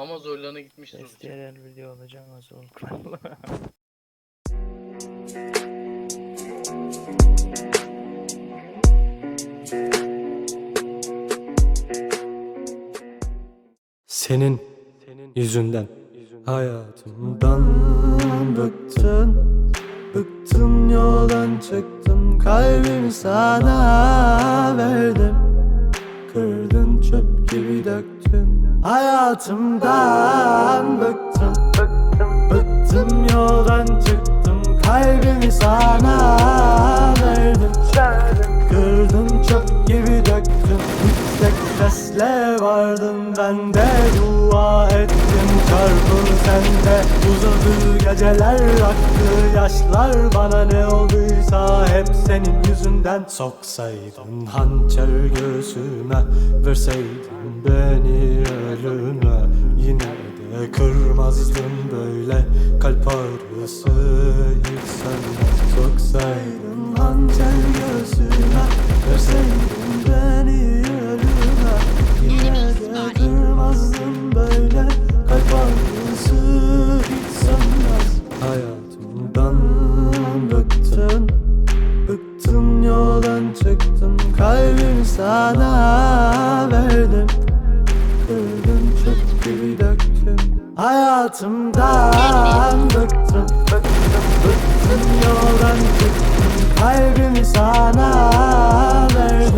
Ama zorlarına gitmiştir. STRL video olacağım nasıl olur? Senin yüzünden hayatımdan bıktın Bıktın yoldan çıktım kalbimi sana verdim döktün Hayatımdan bıktım. Bıktım, bıktım yoldan çıktım. Kalbimi sana verdim. Kırdın çöp gibi döktün Yüksek sesle vardım ben de. Dua ettim çarpıl sende. Uzadı geceler aktı yaşlar. Bana ne olduysa hep senin yüzünden. Soksaydın hançer göğsüme Verseydin beni ölüme Yine de kırmazdım böyle. Kalp ağrısı hiç sönmez Soksaydın hançer göğsüme Verseydin beni ölüme. Yine de kırmazdım böyle. Kalp ağrısı sönmez Hayatımdan bıktın. Bıktım yoldan çıktım Kalbimi sana verdim Hayatımdan bıktım Bıktım bıktım yoldan çıktım. Kalbimi sana verdim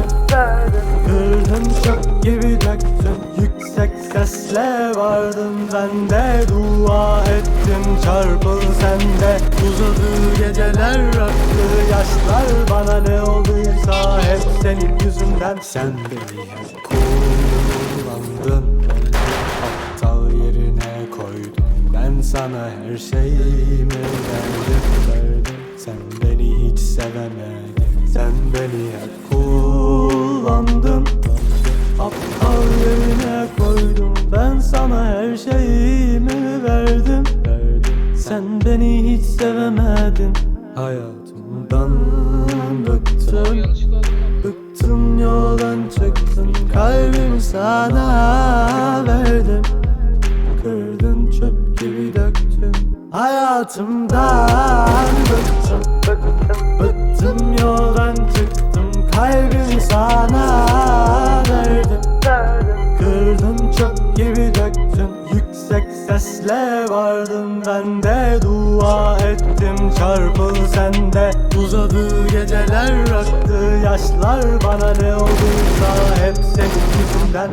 Kırdın çöp gibi döktüm. Yüksek sesle vardım ben de. Dua ettim çarpıl sende. Uzadı geceler aktı yaşlar. Bana ne olduysa hep senin yüzünden. Sen beni hep sana her şeyimi verdim, verdim. Sen beni hiç sevemedin Sen beni hep kullandın Aptal yerine koydum Ben sana her şeyimi verdim, verdim. Sen beni hiç sevemedin Hayatımdan bıktım. Bıktım yoldan çıktım Kalbimi sana Hayatımdan bıktım Bıktım, yoldan çıktım Kalbimi sana verdim Kırdın çöp gibi döktün Yüksek sesle vardım ben de Dua ettim çarpıl sende. Uzadı geceler aktı yaşlar. Bana ne olduysa hep senin yüzünden